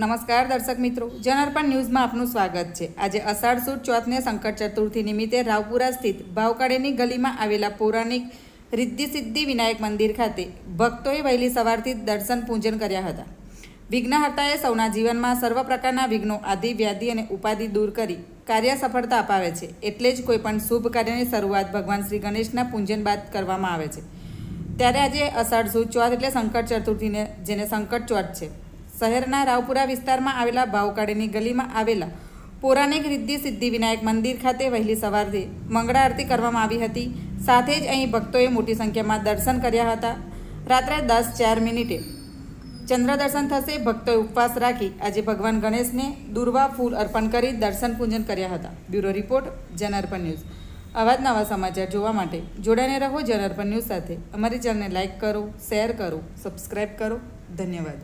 નમસ્કાર દર્શક મિત્રો, જનાર્પણ ન્યૂઝમાં આપનું સ્વાગત છે. આજે અષાઢ સુદ ચોથને સંકટ ચતુર્થી નિમિત્તે રાવપુરા સ્થિત ભાવકાળીની ગલીમાં આવેલા પૌરાણિક રિદ્ધિ સિદ્ધિ વિનાયક મંદિર ખાતે ભક્તોએ વહેલી સવારથી દર્શન પૂજન કર્યા હતા. વિઘ્નહર્તાએ સૌના જીવનમાં સર્વ પ્રકારના વિઘ્નો, આદિ, વ્યાધિ અને ઉપાધિ દૂર કરી કાર્ય સફળતા અપાવે છે. એટલે જ કોઈપણ શુભ કાર્યની શરૂઆત ભગવાન શ્રી ગણેશના પૂજન બાદ કરવામાં આવે છે. ત્યારે આજે અષાઢ સુદ ચોથ એટલે સંકટ ચતુર્થીને, જેને સંકટ ચોથ છે. શહેરના રાવપુરા વિસ્તારમાં આવેલા ભાવકાળીની ગલીમાં આવેલા પૌરાણિક રિદ્ધિ સિદ્ધિ વિનાયક મંદિર ખાતે વહેલી સવારથી મંગળા આરતી કરવામાં આવી હતી. સાથે જ અહીં ભક્તોએ મોટી સંખ્યામાં દર્શન કર્યા હતા. રાત્રે દસ ચાર મિનિટે ચંદ્ર દર્શન થશે, ભક્તોએ ઉપવાસ રાખી આજે ભગવાન ગણેશને દુર્વા ફૂલ અર્પણ કરી દર્શન પૂજન કર્યા હતા. Bureau report, Janarpan news. આવા જ નવા સમાચાર જોવા માટે જોડાને રહો જનાર્પણ ન્યૂઝ સાથે. અમારી ચેનલને લાઇક કરો, શેર કરો સબસ્ક્રાઈબ કરો. ધન્યવાદ.